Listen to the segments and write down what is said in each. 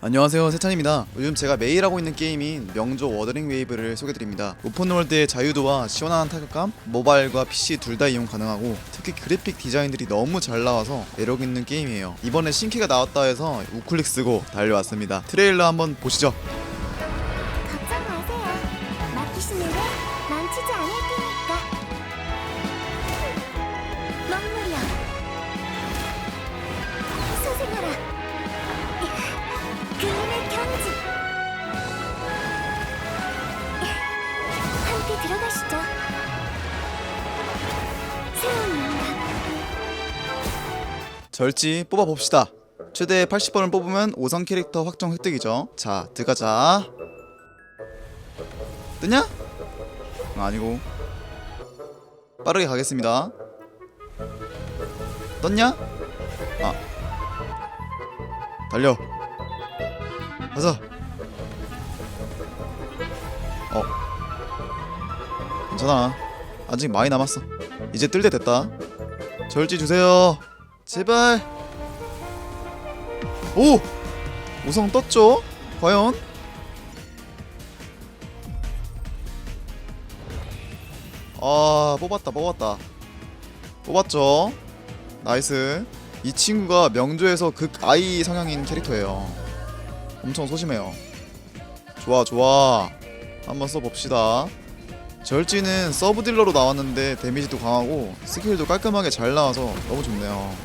안녕하세요 세찬입니다. 요즘 제가 매일 하고 있는 게임인 명조 워더링 웨이브를 소개드립니다. 오픈월드의 자유도와 시원한 타격감 모바일과 PC 둘 다 이용 가능하고 특히 그래픽 디자인들이 너무 잘 나와서 매력 있는 게임이에요. 이번에 신캐가 나왔다 해서 우클릭 쓰고 달려왔습니다. 트레일러 한번 보시죠 들어가시죠. 절지 뽑아봅시다. 최대 80번을 뽑으면 5성 캐릭터 확정 획득이죠. 자 들어가자. 뜨냐? 아, 아니고. 빠르게 가겠습니다. 떴냐? 아. 달려. 가자. 어 괜찮아. 아직 많이 남았어. 이제 뜰 때 됐다. 절지 주세요. 제발. 오! 우성 떴죠? 과연? 아 뽑았다 뽑았다. 뽑았죠? 나이스. 이 친구가 명조에서 극 아이 성향인 캐릭터예요. 엄청 소심해요. 좋아 좋아. 한번 써봅시다 절지는 서브 딜러로 나왔는데 데미지도 강하고 스킬도 깔끔하게 잘 나와서 너무 좋네요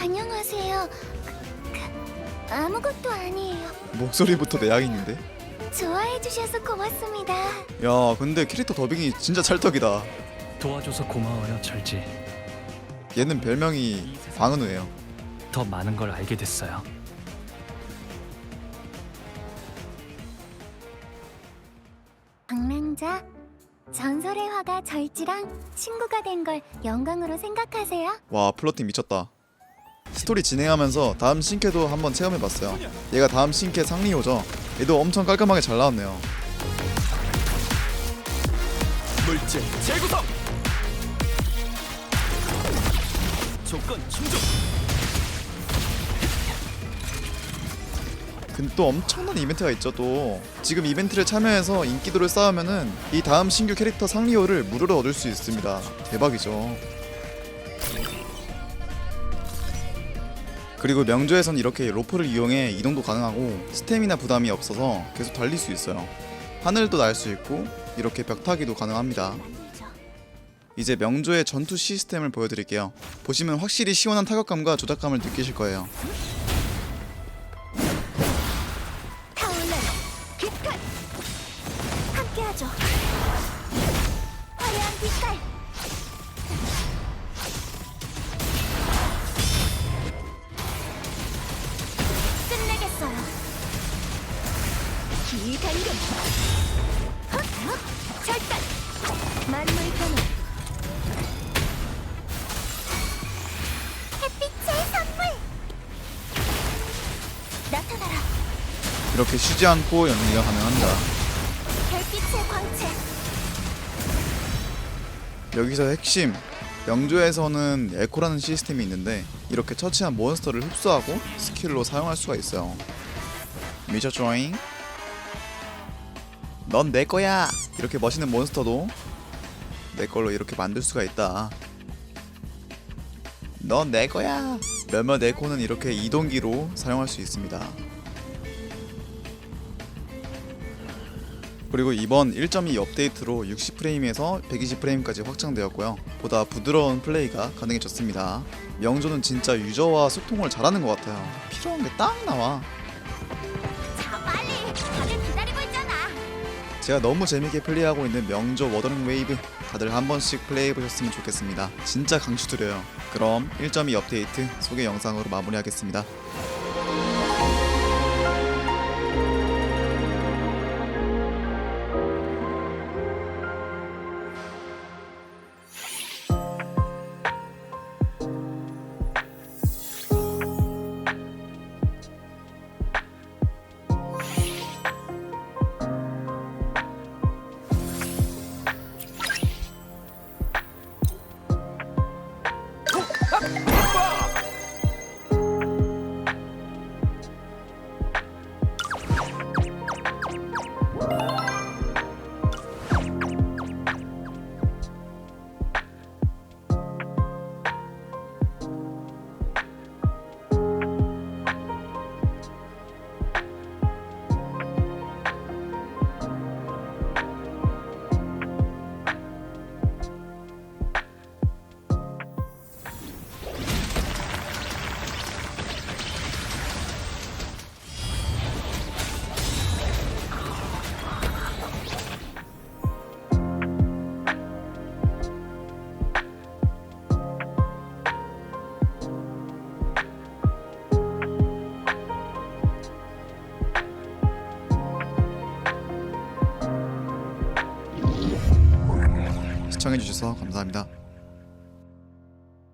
안녕하세요. 그, 그, 아무것도 아니에요. 목소리부터 내향인인데 좋아해 주셔서 고맙습니다. 야 근데 캐릭터 더빙이 진짜 찰떡이다 도와줘서 고마워요 절지 얘는 별명이 방은우예요 더 많은 걸 알게 됐어요 방랑자 전설의 화가 절지랑 친구가 된 걸 영광으로 생각하세요? 와 플러팅 미쳤다. 스토리 진행하면서 다음 신캐도 한번 체험해봤어요. 얘가 다음 신캐 상리호죠. 얘도 엄청 깔끔하게 잘 나왔네요. 물질 재구성! 조건 충족 근데 또 엄청난 이벤트가 있죠 또. 지금 이벤트를 참여해서 인기도를 쌓으면은 이 다음 신규 캐릭터 상리호를 무료로 얻을 수 있습니다. 대박이죠. 그리고 명조에선 이렇게 로프를 이용해 이동도 가능하고 스태미나 부담이 없어서 계속 달릴 수 있어요. 하늘도 날 수 있고 이렇게 벽타기도 가능합니다. 이제 명조의 전투 시스템을 보여드릴게요. 보시면 확실히 시원한 타격감과 조작감을 느끼실 거예요 이렇게 쉬지 않고 연기가 광채 여기서 핵심 명조에서는 에코라는 시스템이 있는데 이렇게 처치한 몬스터를 흡수하고 스킬로 사용할 수가 있어요. 미쳐 조잉. 넌 내 거야. 이렇게 멋있는 몬스터도 내 걸로 이렇게 만들 수가 있다. 넌 내 거야. 몇몇 에코는 이렇게 이동기로 사용할 수 있습니다. 그리고 이번 1.2 업데이트로 60프레임에서 120프레임까지 확장되었고요. 보다 부드러운 플레이가 가능해졌습니다. 명조는 진짜 유저와 소통을 잘하는 것 같아요. 필요한 게 딱 나와. 자 빨리 다들 기다리고 있잖아 제가 너무 재밌게 플레이하고 있는 명조 워더링 웨이브 다들 한 번씩 플레이해 보셨으면 좋겠습니다. 진짜 강추드려요. 그럼 1.2 업데이트 소개 영상으로 마무리하겠습니다. 시청해주셔서 감사합니다.